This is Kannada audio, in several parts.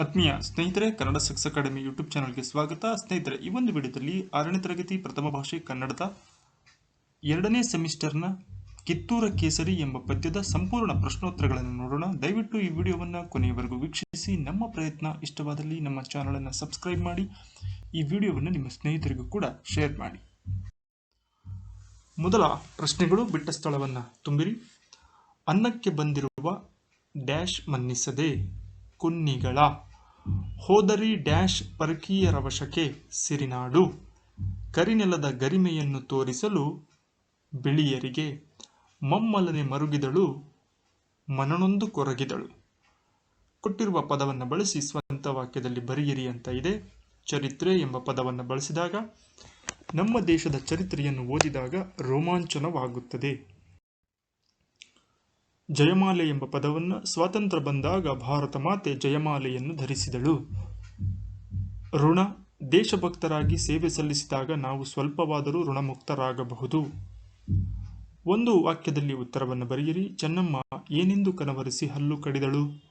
ಆತ್ಮೀಯ ಸ್ನೇಹಿತರೆ, ಕನ್ನಡ ಸಕ್ಸ್ ಅಕಾಡೆಮಿ ಯೂಟ್ಯೂಬ್ ಚಾನಲ್ಗೆ ಸ್ವಾಗತ. ಸ್ನೇಹಿತರೆ, ಈ ಒಂದು ವಿಡಿಯೋದಲ್ಲಿ ಆರನೇ ತರಗತಿ ಪ್ರಥಮ ಭಾಷೆ ಕನ್ನಡದ ಎರಡನೇ ಸೆಮಿಸ್ಟರ್ನ ಕಿತ್ತೂರ ಕೇಸರಿ ಎಂಬ ಪದ್ಯದ ಸಂಪೂರ್ಣ ಪ್ರಶ್ನೋತ್ತರಗಳನ್ನು ನೋಡೋಣ. ದಯವಿಟ್ಟು ಈ ವಿಡಿಯೋವನ್ನು ಕೊನೆಯವರೆಗೂ ವೀಕ್ಷಿಸಿ. ನಮ್ಮ ಪ್ರಯತ್ನ ಇಷ್ಟವಾದಲ್ಲಿ ನಮ್ಮ ಚಾನಲನ್ನು ಸಬ್ಸ್ಕ್ರೈಬ್ ಮಾಡಿ, ಈ ವಿಡಿಯೋವನ್ನು ನಿಮ್ಮ ಸ್ನೇಹಿತರಿಗೂ ಕೂಡ ಶೇರ್ ಮಾಡಿ. ಮೊದಲ ಪ್ರಶ್ನೆಗಳು, ಬಿಟ್ಟ ಸ್ಥಳವನ್ನು ತುಂಬಿರಿ. ಅನ್ನಕ್ಕೆ ಬಂದಿರುವ ಡ್ಯಾಶ್ ಮನ್ನಿಸದೆ ಕುನ್ನಿಗಳ. ಹೋದರಿ ಡ್ಯಾಶ್ ಪರಕೀಯರ ವಶಕ್ಕೆ ಸಿರಿನಾಡು. ಕರಿನೆಲದ ಗರಿಮೆಯನ್ನು ತೋರಿಸಲು ಬಿಳಿಯರಿಗೆ ಮಮ್ಮಲನೆ ಮರುಗಿದಳು, ಮನನೊಂದು ಕೊರಗಿದಳು. ಕೊಟ್ಟಿರುವ ಪದವನ್ನು ಬಳಸಿ ಸ್ವಂತ ವಾಕ್ಯದಲ್ಲಿ ಬರೆಯಿರಿ ಅಂತ ಇದೆ. ಚರಿತ್ರೆ ಎಂಬ ಪದವನ್ನು ಬಳಸಿದಾಗ ನಮ್ಮ ದೇಶದ ಚರಿತ್ರೆಯನ್ನು ಓದಿದಾಗ ರೋಮಾಂಚನವಾಗುತ್ತದೆ. ಜಯಮಾಲೆ ಎಂಬ ಪದವನ್ನು ಸ್ವಾತಂತ್ರ್ಯ ಬಂದಾಗ ಭಾರತ ಮಾತೆ ಜಯಮಾಲೆಯನ್ನು ಧರಿಸಿದಳು. ಋಣ ದೇಶಭಕ್ತರಾಗಿ ಸೇವೆ ಸಲ್ಲಿಸಿದಾಗ ನಾವು ಸ್ವಲ್ಪವಾದರೂ ಋಣಮುಕ್ತರಾಗಬಹುದು. ಒಂದು ವಾಕ್ಯದಲ್ಲಿ ಉತ್ತರವನ್ನು ಬರೆಯಿರಿ. ಚೆನ್ನಮ್ಮ, ಏನೆಂದು ಕನವರಿಸಿ ಹಲ್ಲು ಕಡಿದಳು?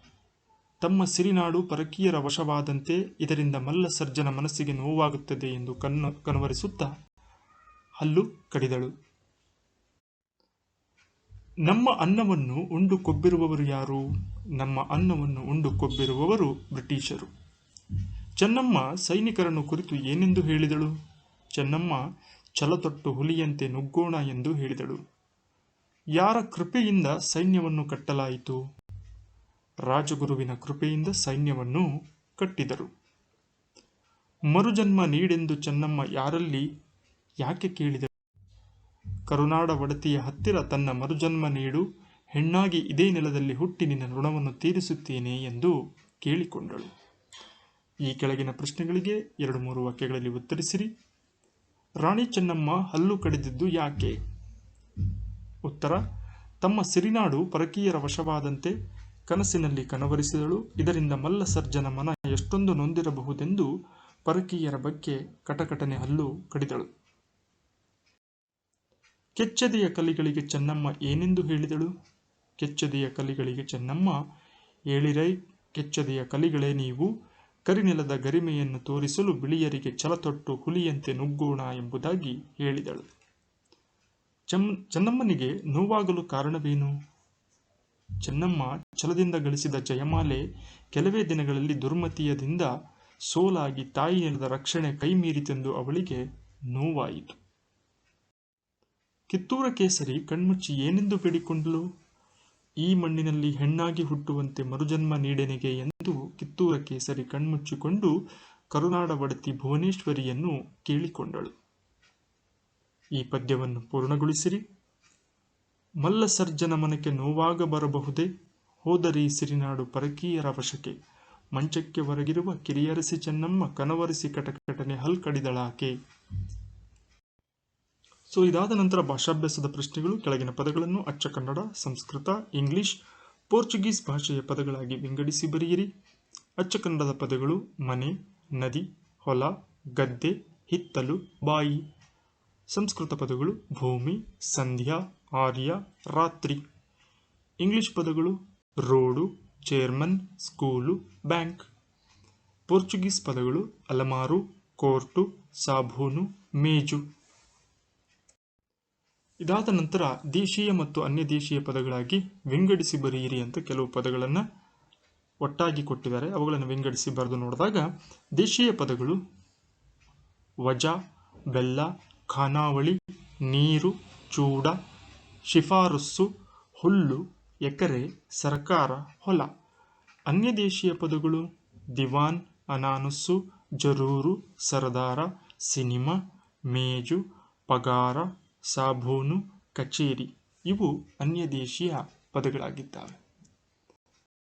ತಮ್ಮ ಸಿರಿನಾಡು ಪರಕೀಯರ ವಶವಾದಂತೆ ಇದರಿಂದ ಮಲ್ಲ ಸರ್ಜನ ಮನಸ್ಸಿಗೆ ನೋವಾಗುತ್ತದೆ ಎಂದು ಕನ್ನ ಕನವರಿಸುತ್ತಾ ಹಲ್ಲು ಕಡಿದಳು. ನಮ್ಮ ಅನ್ನವನ್ನು ಉಂಡು ಕೊಬ್ಬಿರುವವರು ಯಾರು? ನಮ್ಮ ಅನ್ನವನ್ನು ಉಂಡು ಕೊಬ್ಬಿರುವವರು ಬ್ರಿಟಿಷರು. ಚೆನ್ನಮ್ಮ ಸೈನಿಕರನ್ನು ಕುರಿತು ಏನೆಂದು ಹೇಳಿದಳು? ಚೆನ್ನಮ್ಮ ಛಲತೊಟ್ಟು ಹುಲಿಯಂತೆ ನುಗ್ಗೋಣ ಎಂದು ಹೇಳಿದಳು. ಯಾರ ಕೃಪೆಯಿಂದ ಸೈನ್ಯವನ್ನು ಕಟ್ಟಲಾಯಿತು? ರಾಜಗುರುವಿನ ಕೃಪೆಯಿಂದ ಸೈನ್ಯವನ್ನು ಕಟ್ಟಿದರು. ಮರುಜನ್ಮ ನೀಡೆಂದು ಚೆನ್ನಮ್ಮ ಯಾರಲ್ಲಿ, ಯಾಕೆ ಕೇಳಿದಳು ಕರುನಾಡ ಒಡತಿಯ ಹತ್ತಿರ ತನ್ನ ಮರುಜನ್ಮ ನೀಡು, ಹೆಣ್ಣಾಗಿ ಇದೇ ನೆಲದಲ್ಲಿ ಹುಟ್ಟಿ ನಿನ್ನ ಋಣವನ್ನು ತೀರಿಸುತ್ತೇನೆ ಎಂದು ಕೇಳಿಕೊಂಡಳು. ಈ ಕೆಳಗಿನ ಪ್ರಶ್ನೆಗಳಿಗೆ ಎರಡು ಮೂರು ವಾಕ್ಯಗಳಲ್ಲಿ ಉತ್ತರಿಸಿರಿ. ರಾಣಿ ಚೆನ್ನಮ್ಮ ಹಲ್ಲು ಕಡಿದಿದ್ದು ಯಾಕೆ? ಉತ್ತರ, ತಮ್ಮ ಸಿರಿನಾಡು ಪರಕೀಯರ ವಶವಾದಂತೆ ಕನಸಿನಲ್ಲಿ ಕನವರಿಸಿದಳು. ಇದರಿಂದ ಮಲ್ಲ ಸರ್ಜನ ಮನ ಎಷ್ಟೊಂದು ನೊಂದಿರಬಹುದೆಂದು ಪರಕೀಯರ ಬಗ್ಗೆ ಕಟಕಟನೆ ಹಲ್ಲು ಕಡಿದಳು. ಕೆಚ್ಚದೆಯ ಕಲಿಗಳಿಗೆ ಚೆನ್ನಮ್ಮ ಏನೆಂದು ಹೇಳಿದಳು? ಕೆಚ್ಚದೆಯ ಕಲಿಗಳಿಗೆ ಚೆನ್ನಮ್ಮ, ಹೇಳಿರೈ, ಕೆಚ್ಚದೆಯ ಕಲಿಗಳೇ ನೀವು ಕರಿನೆಲದ ಗರಿಮೆಯನ್ನು ತೋರಿಸಲು ಬಿಳಿಯರಿಗೆ ಛಲತೊಟ್ಟು ಹುಲಿಯಂತೆ ನುಗ್ಗೋಣ ಎಂಬುದಾಗಿ ಹೇಳಿದಳು. ಚಮ್, ಚೆನ್ನಮ್ಮನಿಗೆ ನೋವಾಗಲು ಕಾರಣವೇನು? ಚೆನ್ನಮ್ಮ ಛಲದಿಂದ ಗಳಿಸಿದ ಜಯಮಾಲೆ ಕೆಲವೇ ದಿನಗಳಲ್ಲಿ ದುರ್ಮತಿಯದಿಂದ ಸೋಲಾಗಿ ತಾಯಿ ನೆಲದ ರಕ್ಷಣೆ ಕೈಮೀರಿತೆಂದು ಅವಳಿಗೆ ನೋವಾಯಿತು. ಕಿತ್ತೂರ ಕೇಸರಿ ಕಣ್ಮುಚ್ಚಿ ಏನೆಂದು ಬೇಡಿಕೊಂಡಳು? ಈ ಮಣ್ಣಿನಲ್ಲಿ ಹೆಣ್ಣಾಗಿ ಹುಟ್ಟುವಂತೆ ಮರುಜನ್ಮ ನೀಡೆನೆಗೆ ಎಂದು ಕಿತ್ತೂರ ಕೇಸರಿ ಕಣ್ಮುಚ್ಚಿಕೊಂಡು ಕರುನಾಡ ಒಡತಿ ಭುವನೇಶ್ವರಿಯನ್ನು ಕೇಳಿಕೊಂಡಳು. ಈ ಪದ್ಯವನ್ನು ಪೂರ್ಣಗೊಳಿಸಿರಿ. ಮಲ್ಲಸರ್ಜನ ಮನಕ್ಕೆ ನೋವಾಗ ಬರಬಹುದೇ? ಹೋದರಿ ಸಿರಿನಾಡು ಪರಕೀಯರ ವಶಕ್ಕೆ. ಮಂಚಕ್ಕೆ ಹೊರಗಿರುವ ಕಿರಿಯರಸಿ ಚೆನ್ನಮ್ಮ ಕನವರಿಸಿ ಕಟಕಟನೆ ಹಲ್ ಕಡಿದಳಾಕೆ. ಸೊ ಇದಾದ ನಂತರ ಭಾಷಾಭ್ಯಾಸದ ಪ್ರಶ್ನೆಗಳು, ಕೆಳಗಿನ ಪದಗಳನ್ನು ಅಚ್ಚ ಕನ್ನಡ, ಸಂಸ್ಕೃತ, ಇಂಗ್ಲಿಷ್, ಪೋರ್ಚುಗೀಸ್ ಭಾಷೆಯ ಪದಗಳಾಗಿ ವಿಂಗಡಿಸಿ ಬರೆಯಿರಿ. ಅಚ್ಚ ಕನ್ನಡದ ಪದಗಳು ಮನೆ, ನದಿ, ಹೊಲ, ಗದ್ದೆ, ಹಿತ್ತಲು, ಬಾಯಿ. ಸಂಸ್ಕೃತ ಪದಗಳು ಭೂಮಿ, ಸಂಧ್ಯಾ, ಆರ್ಯ, ರಾತ್ರಿ. ಇಂಗ್ಲಿಷ್ ಪದಗಳು road, chairman, school, bank. Portuguese ಪದಗಳು ಅಲಮಾರು, ಕೋರ್ಟು, ಸಾಬೂನು, ಮೇಜು. ಇದಾದ ನಂತರ ದೇಶೀಯ ಮತ್ತು ಅನ್ಯ ದೇಶೀಯ ಪದಗಳಾಗಿ ವಿಂಗಡಿಸಿ ಬರೆಯಿರಿ ಅಂತ ಕೆಲವು ಪದಗಳನ್ನು ಒಟ್ಟಾಗಿ ಕೊಟ್ಟಿದ್ದಾರೆ. ಅವುಗಳನ್ನು ವಿಂಗಡಿಸಿ ಬರೆದು ನೋಡಿದಾಗ ದೇಶೀಯ ಪದಗಳು ವಜಾ, ಬೆಲ್ಲ, ಖಾನಾವಳಿ, ನೀರು, ಚೂಡ, ಶಿಫಾರಸ್ಸು, ಹುಲ್ಲು, ಎಕರೆ, ಸರ್ಕಾರ, ಹೊಲ. ಅನ್ಯ ದೇಶೀಯ ಪದಗಳು ದಿವಾನ್, ಅನಾನಸ್ಸು, ಜರೂರು, ಸರದಾರ, ಸಿನಿಮಾ, ಮೇಜು, ಪಗಾರ ಸಾಬೂನು ಕಚೇರಿ ಇವು ಅನ್ಯದೇಶೀಯ ಪದಗಳಾಗಿದ್ದಾವೆ.